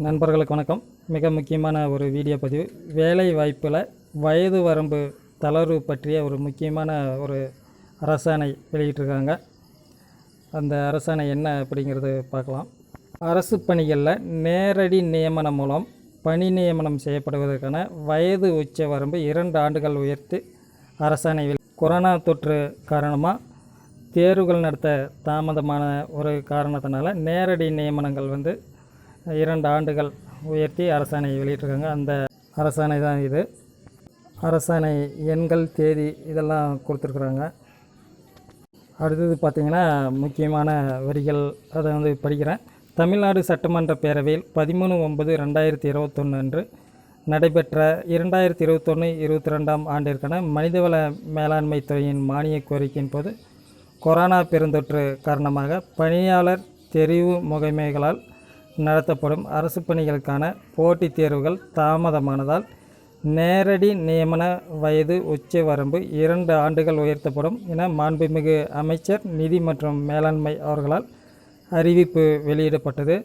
நண்பர்களுக்கு வணக்கம். மிக முக்கியமான ஒரு வீடியோ பதிவு. வேலை வாய்ப்பில் வயது வரம்பு தளர்வு பற்றிய ஒரு முக்கியமான ஒரு அரசாணை வெளியிட்டிருக்காங்க. அந்த அரசாணை என்ன அப்படிங்கிறது பார்க்கலாம். அரசு பணிகளில் நேரடி நியமனம் மூலம் பணி நியமனம் செய்யப்படுவதற்கான வயது உச்ச வரம்பு இரண்டு ஆண்டுகள் உயர்த்தி அரசாணை வெளி- கொரோனா தொற்று காரணமாக தேர்வுகள் நடத்த தாமதமான ஒரு காரணத்தினால நேரடி நியமனங்கள் வந்து இரண்டு ஆண்டுகள் உயர்த்தி அரசாணை வெளியிட்டிருக்காங்க. அந்த அரசாணை தான் இது. அரசாணை எண்கள் தேதி இதெல்லாம் கொடுத்துருக்குறாங்க. அடுத்தது பார்த்திங்கன்னா முக்கியமான வரிகள் அதை வந்து படிக்கிறேன். தமிழ்நாடு சட்டமன்ற பேரவையில் பதிமூணு ஒன்பது ரெண்டாயிரத்தி இருபத்தொன்று அன்று நடைபெற்ற இரண்டாயிரத்தி இருபத்தொன்று இருபத்தி ரெண்டாம் ஆண்டிற்கான மனிதவள மேலாண்மை துறையின் மானிய கோரிக்கையின் போது கொரோனா பெருந்தொற்று காரணமாக பணியாளர் தெரிவு முகமைகளால் நடத்தப்படும் அரசு பணிகளுக்கான போட்டித் தேர்வுகள் தாமதமானதால் நேரடி நியமன வயது உச்ச வரம்பு இரண்டு ஆண்டுகள் உயர்த்தப்படும் என மாண்புமிகு அமைச்சர் நிதி மற்றும் மேலாண்மை அவர்களால் அறிவிப்பு வெளியிடப்பட்டது.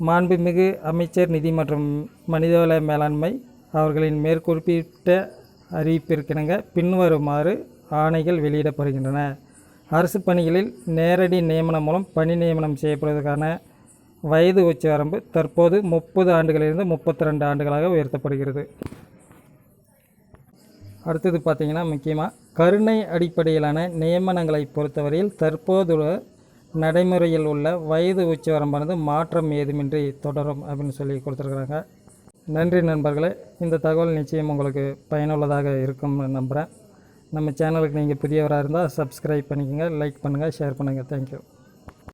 மாண்புமிகு அமைச்சர் நிதி மற்றும் மனிதவள மேலாண்மை அவர்களின் மேற்குறிப்பிட்ட அறிவிப்பிற்கிணங்க பின்வருமாறு ஆணைகள் வெளியிடப்படுகின்றன. அரசு பணிகளில் நேரடி நியமனம் மூலம் பணி நியமனம் செய்யப்படுவதற்கான வயது உச்ச வரம்பு தற்போது முப்பது ஆண்டுகளிலிருந்து முப்பத்தி ரெண்டு ஆண்டுகளாக உயர்த்தப்படுகிறது. அடுத்தது பார்த்திங்கன்னா முக்கியமாக கருணை அடிப்படையிலான நியமனங்களை பொறுத்தவரையில் தற்போதுள்ள நடைமுறையில் உள்ள வயது உச்ச வரம்பானது மாற்றம் ஏதுமின்றி தொடரும் அப்படின்னு சொல்லி கொடுத்துருக்குறாங்க. நன்றி நண்பர்களே இந்த தகவல் நிச்சயம் உங்களுக்கு பயனுள்ளதாக இருக்கும்னு நம்புகிறேன் நம்ம சேனலுக்கு நீங்கள் புதியவராக இருந்தால் சப்ஸ்கிரைப் பண்ணிக்கோங்க லைக் பண்ணுங்கள் ஷேர் பண்ணுங்கள் தேங்க்யூ